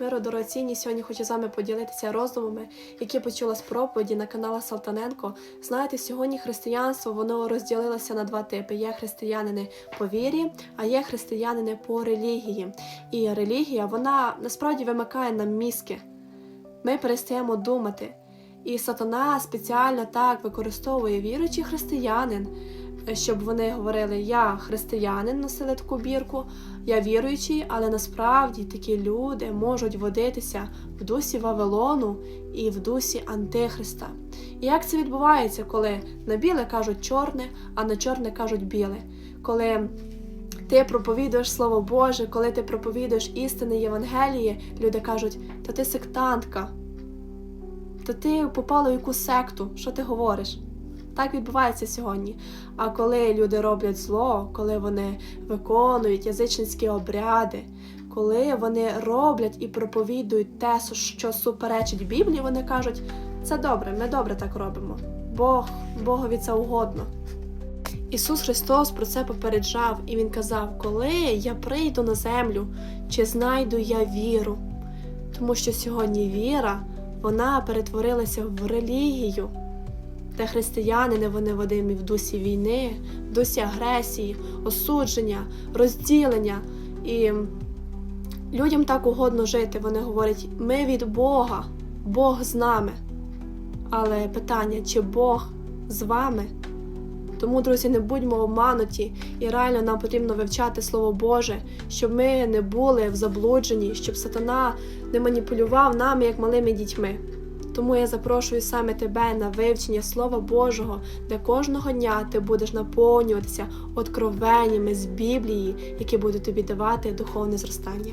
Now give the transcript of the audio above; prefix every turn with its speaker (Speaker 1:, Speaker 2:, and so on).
Speaker 1: Миро дорогоцінні, сьогодні хочу з вами поділитися роздумами, які почула з проповіді на канала Салтаненко. Знаєте, сьогодні християнство воно розділилося на два типи: є християнини по вірі, а є християнини по релігії. І релігія вона насправді вимикає нам мізки. Ми перестаємо думати. І сатана спеціально так використовує віруючий християнин, щоб вони говорили: Я християнин, носили таку бірку, я віруючий, але насправді такі люди можуть водитися в дусі Вавилону і в дусі Антихриста. І як це відбувається, коли на біле кажуть чорне, а на чорне кажуть біле? Коли ти проповідуєш Слово Боже, коли ти проповідуєш істини Євангелії, люди кажуть, та ти сектантка, та ти попала в якусь секту, що ти говориш? Так відбувається сьогодні. А коли люди роблять зло, коли вони виконують язичницькі обряди, коли вони роблять і проповідують те, що суперечить Біблії, вони кажуть, це добре, ми добре так робимо. Бог, Богові це угодно. Ісус Христос про це попереджав, і Він казав: Коли я прийду на землю, чи знайду я віру? Тому що сьогодні віра вона перетворилася в релігію, де християнини вони водимі в дусі війни, в дусі агресії, осудження, розділення. І людям так угодно жити. Вони говорять: ми від Бога, Бог з нами. Але питання, чи Бог з вами? Тому, друзі, не будьмо обмануті, і реально нам потрібно вивчати Слово Боже, щоб ми не були в заблудженні, щоб сатана не маніпулював нами як малими дітьми. Тому я запрошую саме тебе на вивчення Слова Божого, де кожного дня ти будеш наповнюватися откровеннями з Біблії, які будуть тобі давати духовне зростання.